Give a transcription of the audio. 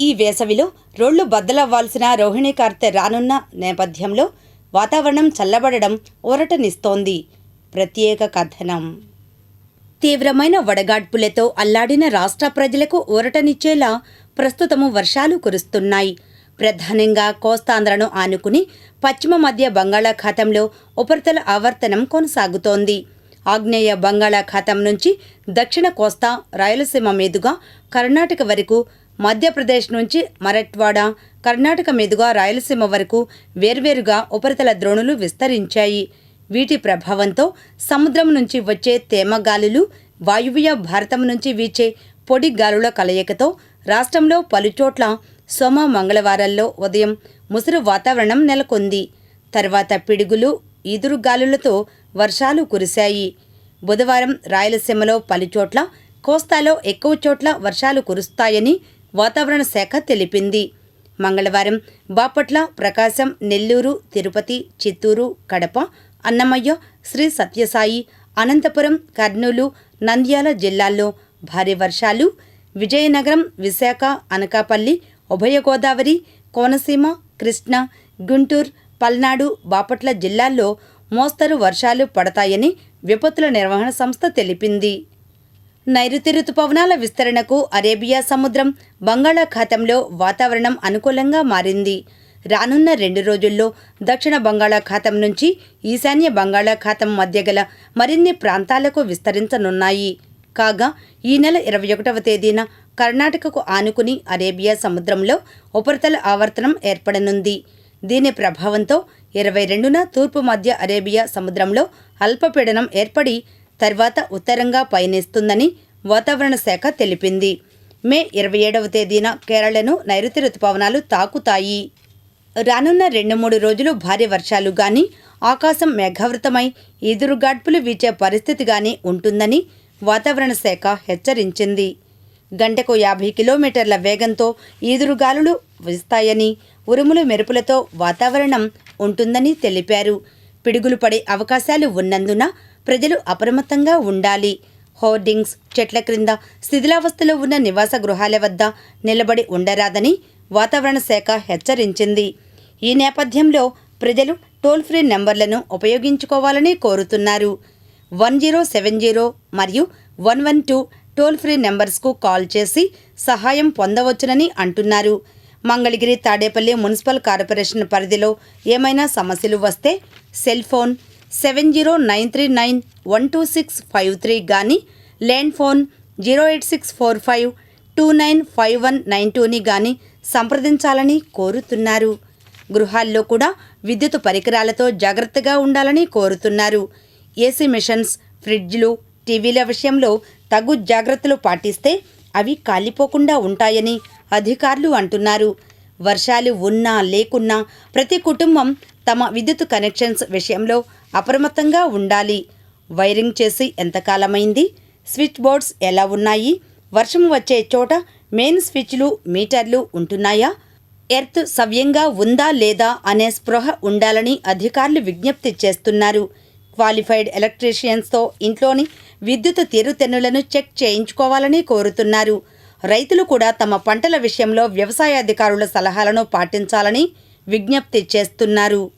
ఈ వేసవిలో రోళ్ళు బద్దలవ్వాల్సిన రోహిణి కార్తె రానున్న నేపథ్యంలో వాతావరణం చల్లబడడం ఊరటనిస్తోంది. ప్రత్యేక కథనం. తీవ్రమైన వడగాడ్పులతో అల్లాడిన రాష్ట్ర ప్రజలకు ఊరటనిచ్చేలా ప్రస్తుతము వర్షాలు కురుస్తున్నాయి. ప్రధానంగా కోస్తాంధ్రను ఆనుకుని పశ్చిమ మధ్య బంగాళాఖాతంలో ఉపరితల ఆవర్తనం కొనసాగుతోంది. ఆగ్నేయ బంగాళాఖాతం నుంచి దక్షిణ కోస్తా రాయలసీమ మీదుగా కర్ణాటక వరకు మధ్యప్రదేశ్ నుంచి మరట్వాడ కర్ణాటక మీదుగా రాయలసీమ వరకు వేర్వేరుగా ఉపరితల ద్రోణులు విస్తరించాయి. వీటి ప్రభావంతో సముద్రం నుంచి వచ్చే తేమ గాలులు వాయువ్య భారతం నుంచి వీచే పొడి గాలుల కలయికతో రాష్ట్రంలో పలుచోట్ల సోమ మంగళవారాల్లో ఉదయం ముసురు వాతావరణం నెలకొంది. తర్వాత పిడుగులు ఈదురుగాలులతో వర్షాలు కురిశాయి. బుధవారం రాయలసీమలో పలుచోట్ల కోస్తాలో ఎక్కువ చోట్ల వర్షాలు కురుస్తాయని వాతావరణ శాఖ తెలిపింది. మంగళవారం బాపట్ల ప్రకాశం నెల్లూరు తిరుపతి చిత్తూరు కడప అన్నమయ్య శ్రీ సత్యసాయి అనంతపురం కర్నూలు నంద్యాల జిల్లాల్లో భారీ వర్షాలు. విజయనగరం విశాఖ అనకాపల్లి ఉభయ గోదావరి కోనసీమ కృష్ణా గుంటూరు పల్నాడు బాపట్ల జిల్లాల్లో మోస్తరు వర్షాలు పడతాయని విపత్తుల నిర్వహణ సంస్థ తెలిపింది. నైరుతి రుతుపవనాల విస్తరణకు అరేబియా సముద్రం బంగాళాఖాతంలో వాతావరణం అనుకూలంగా మారింది. రానున్న రెండు రోజుల్లో దక్షిణ బంగాళాఖాతం నుంచి ఈశాన్య బంగాళాఖాతం మధ్య గల మరిన్ని ప్రాంతాలకు విస్తరించనున్నాయి. కాగా ఈ నెల ఇరవై ఒకటవ తేదీన కర్ణాటకకు ఆనుకుని అరేబియా సముద్రంలో ఉపరితల ఆవర్తనం ఏర్పడనుంది. దీని ప్రభావంతో ఇరవై రెండున తూర్పు మధ్య అరేబియా సముద్రంలో అల్పపీడనం ఏర్పడి తర్వాత ఉత్తరంగా పయనిస్తుందని వాతావరణ శాఖ తెలిపింది. మే ఇరవై ఏడవ తేదీన కేరళను నైరుతి రుతుపవనాలు తాకుతాయి. రానున్న రెండు మూడు రోజులు భారీ వర్షాలు గాని ఆకాశం మేఘావృతమై ఈదురుగాడ్పులు వీచే పరిస్థితి గాని ఉంటుందని వాతావరణ శాఖ హెచ్చరించింది. గంటకు యాభై కిలోమీటర్ల వేగంతో ఈదురుగాలులు వీస్తాయని ఉరుములు మెరుపులతో వాతావరణం ఉంటుందని తెలిపారు. పిడుగులు పడే అవకాశాలు ఉన్నందున ప్రజలు అప్రమత్తంగా ఉండాలి. హోర్డింగ్స్ చెట్ల క్రింద శిథిలావస్థలో ఉన్న నివాస గృహాల వద్ద నిలబడి ఉండరాదని వాతావరణ శాఖ హెచ్చరించింది. ఈ నేపథ్యంలో ప్రజలు టోల్ ఫ్రీ నెంబర్లను ఉపయోగించుకోవాలని కోరుతున్నారు. వన్ జీరో సెవెన్ జీరో మరియు one one two toll free నెంబర్స్కు call చేసి సహాయం పొందవచ్చునని అంటున్నారు. మంగళగిరి తాడేపల్లి మున్సిపల్ కార్పొరేషన్ పరిధిలో ఏమైనా సమస్యలు వస్తే cell phone seven zero nine three nine one two six five three కానీ land phone zero eight six four five two nine five one nine టూని కానీ సంప్రదించాలని కోరుతున్నారు. గృహాల్లో కూడా విద్యుత్ పరికరాలతో జాగ్రత్తగా ఉండాలని కోరుతున్నారు. ఏసీ మిషన్స్ ఫ్రిడ్జ్లు టీవీల విషయంలో తగు జాగ్రత్తలు పాటిస్తే అవి కాలిపోకుండా ఉంటాయని అధికారులు అంటున్నారు. వర్షాలు ఉన్నా లేకున్నా ప్రతి కుటుంబం తమ విద్యుత్ కనెక్షన్స్ విషయంలో అప్రమత్తంగా ఉండాలి. వైరింగ్ చేసి ఎంతకాలమైంది స్విచ్ బోర్డ్స్ ఎలా ఉన్నాయి? వర్షం వచ్చే చోట మెయిన్ స్విచ్లు మీటర్లు ఉంటున్నాయా? ఎర్త్ సవ్యంగా ఉందా లేదా అనే స్పృహ ఉండాలని అధికారులు విజ్ఞప్తి చేస్తున్నారు. క్వాలిఫైడ్ ఎలక్ట్రీషియన్స్తో ఇంట్లోని విద్యుత్ తీరుతెన్నులను చెక్ చేయించుకోవాలని కోరుతున్నారు. రైతులు కూడా తమ పంటల విషయంలో వ్యవసాయ అధికారుల సలహాలను పాటించాలని విజ్ఞప్తి చేస్తున్నారు.